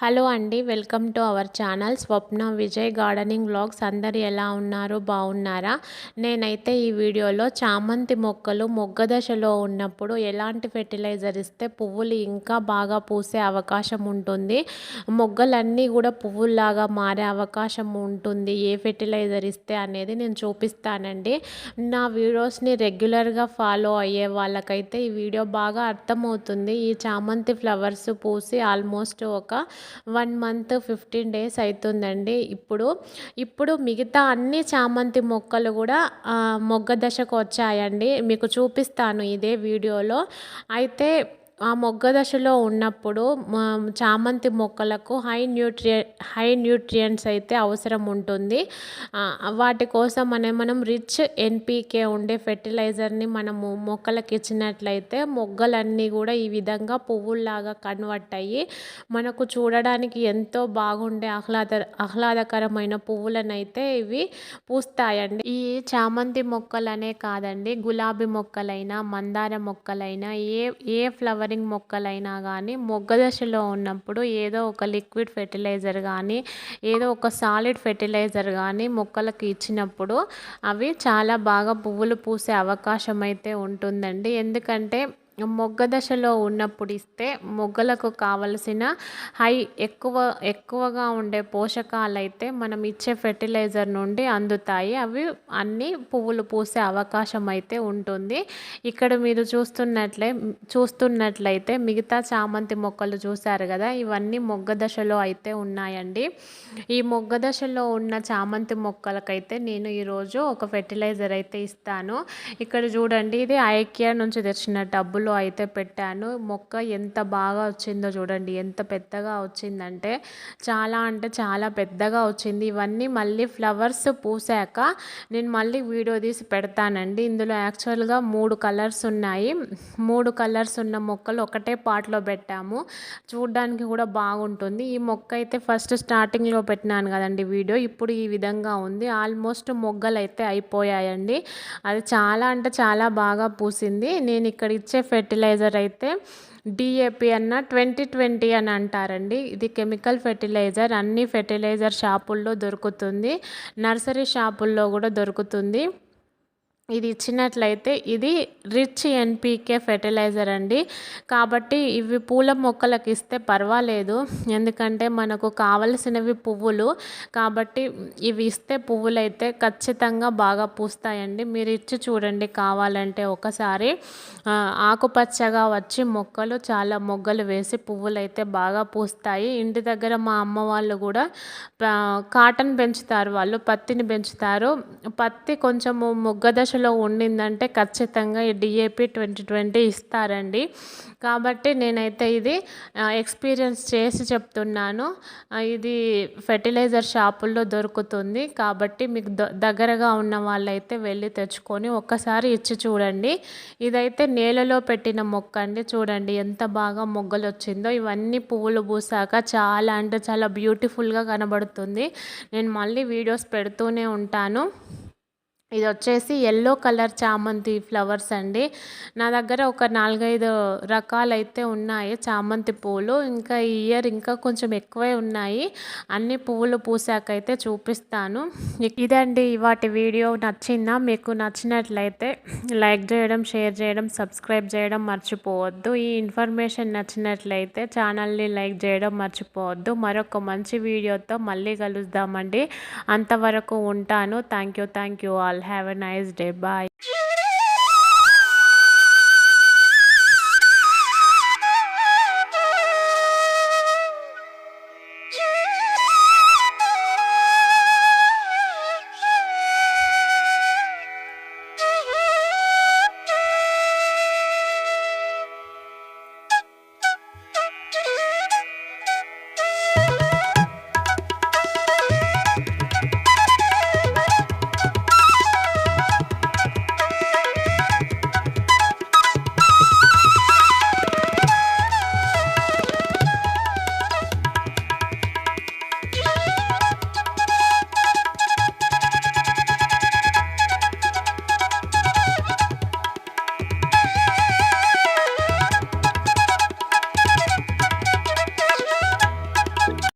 Hello అండి welcome to our channel Swapna Vijay gardening blogs అందరు ఎలా ఉన్నారు? బాగున్నారా? నేనైతే ఈ వీడియోలో చామంతి మొక్కలు మొగ్గ దశలో ఉన్నప్పుడు ఎలాంటి ఫెర్టిలైజర్ ఇస్తే పువ్వులు ఇంకా బాగా పూసే అవకాశం ఉంటుంది? మొగ్గలన్నీ కూడా పువ్వుల్లాగా మారే అవకాశం ఉంటుంది. ఏ ఫెర్టిలైజర్ ఇస్తే అనేది నేను చూపిస్తానండి. నా వీడియోస్ని రెగ్యులర్గా ఫాలో అయ్యే వాళ్ళకైతే ఈ వీడియో బాగా అర్థమవుతుంది. ఈ చామంతి ఫ్లవర్స్ పూసి ఆల్మోస్ట్ ఒక వన్ మంత్ ఫిఫ్టీన్ డేస్ అవుతుందండి ఇప్పుడు ఇప్పుడు మిగతా అన్ని చామంతి మొక్కలు కూడా మొగ్గ దశకు వచ్చాయండి. మీకు చూపిస్తాను ఇదే వీడియోలో. అయితే ఆ మొగ్గ దశలో ఉన్నప్పుడు చామంతి మొక్కలకు హై న్యూట్రియ హై న్యూట్రియంట్స్ అయితే అవసరం ఉంటుంది. వాటి కోసం అనే మనం రిచ్ ఎన్పికే ఉండే ఫెర్టిలైజర్ని మనము మొక్కలకు ఇచ్చినట్లయితే మొగ్గలన్నీ కూడా ఈ విధంగా పువ్వుల్లాగా కన్వర్ట్ అయ్యి మనకు చూడడానికి ఎంతో బాగుండే ఆహ్లాద ఆహ్లాదకరమైన పువ్వులనైతే ఇవి పూస్తాయండి. ఈ చామంతి మొక్కలనే కాదండి గులాబీ మొక్కలైనా మందార మొక్కలైనా ఏ ఏ ఫ్లవర్ ఫ్లవరింగ్ మొక్కలైనా కానీ మొగ్గ దశలో ఉన్నప్పుడు ఏదో ఒక లిక్విడ్ ఫెర్టిలైజర్ కానీ ఏదో ఒక సాలిడ్ ఫెర్టిలైజర్ కానీ మొక్కలకు ఇచ్చినప్పుడు అవి చాలా బాగా పువ్వులు పూసే అవకాశం అయితే ఉంటుందండి. ఎందుకంటే మొగ్గ దశలో ఉన్నప్పుడు ఇస్తే మొగ్గలకు కావలసిన హై ఎక్కువ ఎక్కువగా ఉండే పోషకాలు అయితే మనం ఇచ్చే ఫెర్టిలైజర్ నుండి అందుతాయి. అవి అన్నీ పువ్వులు పూసే అవకాశం అయితే ఉంటుంది. ఇక్కడ మీరు చూస్తున్నట్లే చూస్తున్నట్లయితే మిగతా చామంతి మొక్కలు చూశారు కదా ఇవన్నీ మొగ్గ దశలో అయితే ఉన్నాయండి. ఈ మొగ్గ దశలో ఉన్న చామంతి మొక్కలకైతే నేను ఈరోజు ఒక ఫెర్టిలైజర్ అయితే ఇస్తాను. ఇక్కడ చూడండి ఇది ఐకియా నుంచి తెచ్చిన డబ్బులు కుండీలో అయితే పెట్టాను. మొక్క ఎంత బాగా వచ్చిందో చూడండి. ఎంత పెద్దగా వచ్చిందంటే చాలా అంటే చాలా పెద్దగా వచ్చింది. ఇవన్నీ మళ్ళీ ఫ్లవర్స్ పూసాక నేను మళ్ళీ వీడియో తీసి పెడతానండి. ఇందులో యాక్చువల్గా మూడు కలర్స్ ఉన్నాయి. మూడు కలర్స్ ఉన్న మొక్కలు ఒకటే పాట్లో పెట్టాము. చూడ్డానికి కూడా బాగుంటుంది. ఈ మొక్క అయితే ఫస్ట్ స్టార్టింగ్లో పెట్టినాను కదండి వీడియో. ఇప్పుడు ఈ విధంగా ఉంది. ఆల్మోస్ట్ మొగ్గలు అయితే అయిపోయాయండి. అది చాలా అంటే చాలా బాగా పూసింది. నేను ఇక్కడ ఇచ్చే ఫెర్టిలైజర్ అయితే డిఏపి అన్న ట్వంటీ ట్వంటీ అని అంటారండి. ఇది కెమికల్ ఫెర్టిలైజర్. అన్ని ఫెర్టిలైజర్ షాపుల్లో దొరుకుతుంది. నర్సరీ షాపుల్లో కూడా దొరుకుతుంది. ఇది ఇచ్చినట్లయితే ఇది రిచ్ ఎన్పికే ఫెర్టిలైజర్ అండి. కాబట్టి ఇవి పూల మొక్కలకు ఇస్తే పర్వాలేదు. ఎందుకంటే మనకు కావలసినవి పువ్వులు. కాబట్టి ఇవి ఇస్తే పువ్వులైతే ఖచ్చితంగా బాగా పూస్తాయండి. మీరు ఇచ్చి చూడండి కావాలంటే ఒకసారి. ఆకుపచ్చగా వచ్చి మొక్కలు చాలా మొగ్గలు వేసి పువ్వులైతే బాగా పూస్తాయి. ఇంటి దగ్గర మా అమ్మ వాళ్ళు కూడా కాటన్ పెంచుతారు వాళ్ళు పత్తిని పెంచుతారు. పత్తి కొంచెము మొగ్గ దశ మనసులో ఉండిందంటే ఖచ్చితంగా ఈ డిఏపి ట్వంటీ ట్వంటీ ఇస్తారండి. కాబట్టి నేనైతే ఇది ఎక్స్పీరియన్స్ చేసి చెప్తున్నాను. ఇది ఫెర్టిలైజర్ షాపుల్లో దొరుకుతుంది. కాబట్టి మీకు దగ్గరగా ఉన్న వాళ్ళైతే వెళ్ళి తెచ్చుకొని ఒక్కసారి ఇచ్చి చూడండి. ఇదైతే నేలలో పెట్టిన మొక్క అండి. చూడండి ఎంత బాగా మొగ్గలు వచ్చిందో ఇవన్నీ పువ్వులు పూసాక చాలా అంటే చాలా బ్యూటిఫుల్గా కనబడుతుంది. నేను మళ్ళీ వీడియోస్ పెడుతూనే ఉంటాను. ఇది వచ్చేసి ఎల్లో కలర్ చామంతి ఫ్లవర్స్ అండి. నా దగ్గర ఒక నాలుగైదు రకాలైతే ఉన్నాయి చామంతి పూలు. ఇంకా ఈ ఇయర్ ఇంకా కొంచెం ఎక్కువే ఉన్నాయి. అన్ని పువ్వులు పూసాకైతే చూపిస్తాను. ఇదండి వాటి వీడియో. నచ్చిందా? మీకు నచ్చినట్లయితే లైక్ చేయడం షేర్ చేయడం సబ్స్క్రైబ్ చేయడం మర్చిపోవద్దు. ఈ ఇన్ఫర్మేషన్ నచ్చినట్లయితే ఛానల్ని లైక్ చేయడం మర్చిపోవద్దు. మరొక మంచి వీడియోతో మళ్ళీ కలుద్దామండి. అంతవరకు ఉంటాను. Thank you thank you all. Have a nice day. Bye.